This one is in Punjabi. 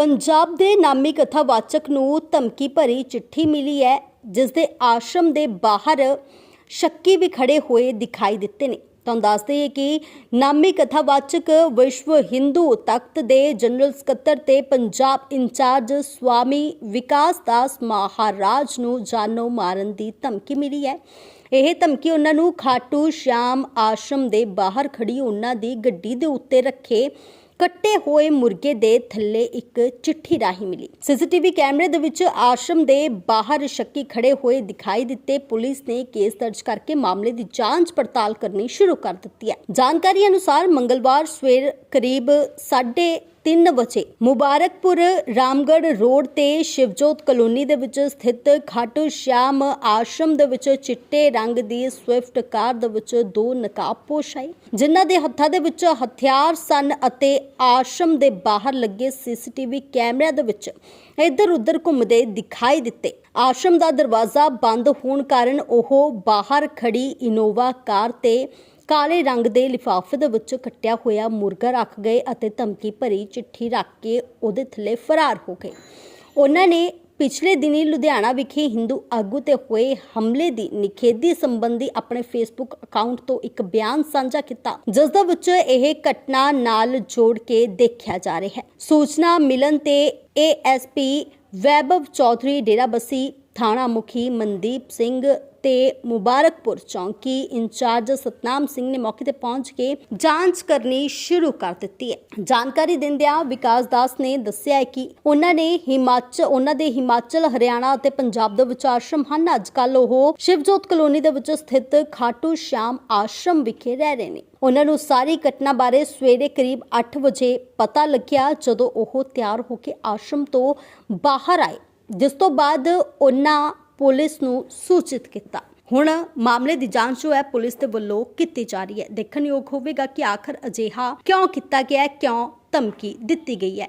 ਪੰਜਾਬ ਦੇ ਨਾਮੀ ਕਥਾਵਾਚਕ ਨੂੰ ਧਮਕੀ ਭਰੀ ਚਿੱਠੀ ਮਿਲੀ ਹੈ, ਜਿਸ ਦੇ ਆਸ਼ਰਮ ਦੇ ਬਾਹਰ ਸ਼ੱਕੀ ਵੀ ਖੜੇ ਹੋਏ ਦਿਖਾਈ ਦਿੱਤੇ ਨੇ। ਤੁਹਾਨੂੰ ਦੱਸ ਦਈਏ ਕਿ ਨਾਮੀ ਕਥਾਵਾਚਕ ਵਿਸ਼ਵ ਹਿੰਦੂ ਤਖਤ ਦੇ ਜਨਰਲ ਸਕੱਤਰ ਤੇ ਪੰਜਾਬ ਇੰਚਾਰਜ ਸਵਾਮੀ ਵਿਕਾਸ ਦਾਸ ਮਹਾਰਾਜ ਨੂੰ ਜਾਨੋਂ ਮਾਰਨ ਦੀ ਧਮਕੀ ਮਿਲੀ ਹੈ। ਇਹ ਧਮਕੀ ਉਹਨਾਂ ਨੂੰ ਖਾਟੂ ਸ਼ਾਮ ਆਸ਼ਰਮ ਦੇ ਬਾਹਰ ਖੜੀ ਉਹਨਾਂ ਦੀ ਗੱਡੀ ਦੇ ਉੱਤੇ ਰੱਖੇ ਕੱਟੇ ਹੋਏ ਮੁਰਗੇ ਦੇ ਥੱਲੇ ਇੱਕ ਚਿੱਠੀ ਰਾਹੀਂ ਮਿਲੀ। ਸੀਸੀਟੀਵੀ ਕੈਮਰੇ ਦੇ ਵਿੱਚ ਆਸ਼ਰਮ ਦੇ ਬਾਹਰ ਸ਼ੱਕੀ ਖੜੇ ਹੋਏ ਦਿਖਾਈ ਦਿੱਤੇ। ਪੁਲਿਸ ਨੇ ਕੇਸ ਦਰਜ ਕਰਕੇ ਮਾਮਲੇ ਦੀ ਜਾਂਚ ਪੜਤਾਲ ਕਰਨੀ ਸ਼ੁਰੂ ਕਰ ਦਿੱਤੀ ਹੈ। ਜਾਣਕਾਰੀ ਅਨੁਸਾਰ ਮੰਗਲਵਾਰ ਸਵੇਰ ਕਰੀਬ 3:30 ਵਜੇ ਮੁਬਾਰਕਪੁਰ ਰਾਮਗੜ੍ਹ ਰੋਡ ਤੇ ਸ਼ਿਵਜੋਤ ਕਲੋਨੀ ਦੇ ਵਿੱਚ ਸਥਿਤ ਖਾਟੂ ਸ਼ਾਮ ਆਸ਼ਰਮ ਦੇ ਵਿੱਚ ਚਿੱਟੇ ਰੰਗ ਦੀ ਸਵਿਫਟ ਕਾਰ ਦੇ ਵਿੱਚ ਦੋ ਨਕਾਬਪੋਸ਼ ਆਏ, ਜਿਨ੍ਹਾਂ ਦੇ ਹੱਥਾਂ ਦੇ ਵਿੱਚ ਹਥਿਆਰ ਸਨ ਅਤੇ ਆਸ਼ਰਮ ਦੇ ਬਾਹਰ ਲੱਗੇ ਸੀਸੀਟੀਵੀ ਕੈਮਰਿਆਂ ਦੇ ਵਿੱਚ ਇੱਧਰ ਉੱਧਰ ਘੁੰਮਦੇ ਦਿਖਾਈ ਦਿੱਤੇ। ਆਸ਼ਰਮ ਦਾ ਦਰਵਾਜ਼ਾ ਬੰਦ ਹੋਣ ਕਾਰਨ ਉਹ ਬਾਹਰ ਖੜੀ ਇਨੋਵਾ ਕਾਰ ਤੇ ਕਾਲੇ ਰੰਗ ਦੇ ਲਿਫਾਫੇ ਦੇ ਵਿੱਚ ਕੱਟਿਆ ਹੋਇਆ ਮੁਰਗਾ ਰੱਖ ਗਏ ਅਤੇ ਧਮਕੀ ਭਰੀ ਚਿੱਠੀ ਰੱਖ ਕੇ ਉਹਦੇ ਥੱਲੇ ਫਰਾਰ ਹੋ ਗਏ। ਉਹਨਾਂ ਨੇ ਪਿਛਲੇ ਦਿਨੀ ਲੁਧਿਆਣਾ ਵਿਖੇ ਹਿੰਦੂ ਆਗੂ ਤੇ ਹੋਏ ਹਮਲੇ ਦੀ ਨਿਖੇਧੀ ਸੰਬੰਧੀ ਆਪਣੇ ਫੇਸਬੁੱਕ ਅਕਾਊਂਟ ਤੋਂ ਇੱਕ ਬਿਆਨ ਸਾਂਝਾ ਕੀਤਾ, ਜਿਸ ਦੇ ਵਿੱਚ ਇਹ ਘਟਨਾ ਨਾਲ ਜੋੜ ਕੇ ਦੇਖਿਆ ਜਾ ਰਿਹਾ ਹੈ। ਸੂਚਨਾ ਮਿਲਣ ਤੇ ਏਐਸਪੀ ਵੈਭਵ ਚੌਧਰੀ ਡੇਰਾਬੱਸੀ ਥਾਣਾ ਮੁਖੀ ਮਨਦੀਪ ਸਿੰਘ ਤੇ ਮੁਬਾਰਕਪੁਰ ਚੌਂਕੀ ਇੰਚਾਰਜ ਸਤਨਾਮ ਸਿੰਘ ਨੇ ਮੌਕੇ ਤੇ ਪਹੁੰਚ ਕੇ ਜਾਂਚ ਕਰਨੀ ਸ਼ੁਰੂ ਕਰ ਦਿੱਤੀ ਹੈ। ਜਾਣਕਾਰੀ ਦਿੰਦਿਆਂ ਵਿਕਾਸ ਦਾਸ ਨੇ ਦੱਸਿਆ ਕਿ ਉਹਨਾਂ ਨੇ ਹਿਮਾਚਲ ਉਹਨਾਂ ਦੇ ਹਿਮਾਚਲ, ਹਰਿਆਣਾ ਅਤੇ ਪੰਜਾਬ ਦੇ ਵਿੱਚ ਆਸ਼ਰਮ ਹਨ। ਅੱਜ ਕੱਲ ਉਹ ਸ਼ਿਵਜੋਤ ਕਲੋਨੀ ਦੇ ਵਿੱਚ ਸਥਿਤ ਖਾਟੂ ਸ਼ਾਮ ਆਸ਼ਰਮ ਵਿਖੇ ਰਹਿ ਰਹੇ ਨੇ। ਉਹਨਾਂ ਨੂੰ ਸਾਰੀ ਘਟਨਾ ਬਾਰੇ ਸਵੇਰੇ ਕਰੀਬ 8 ਵਜੇ ਪਤਾ ਲੱਗਿਆ ਜਦੋਂ ਉਹ ਤਿਆਰ ਹੋ ਕੇ ਆਸ਼ਰਮ ਤੋਂ ਬਾਹਰ ਆਏ। ਜਿਸ ਤੋਂ ਬਾਅਦ ਉਹਨਾਂ ਪੁਲਿਸ ਨੂੰ ਸੂਚਿਤ ਕੀਤਾ। ਹੁਣ ਮਾਮਲੇ ਦੀ ਜਾਂਚ ਜੋ ਹੈ ਪੁਲਿਸ ਦੇ ਵੱਲੋਂ ਕੀਤੀ ਜਾ ਰਹੀ ਹੈ। ਦੇਖਣਯੋਗ ਹੋਵੇਗਾ ਕਿ ਆਖਰ ਅਜਿਹਾ ਕਿਉਂ ਕੀਤਾ ਗਿਆ ਹੈ, ਕਿਉਂ ਧਮਕੀ ਦਿੱਤੀ ਗਈ ਹੈ।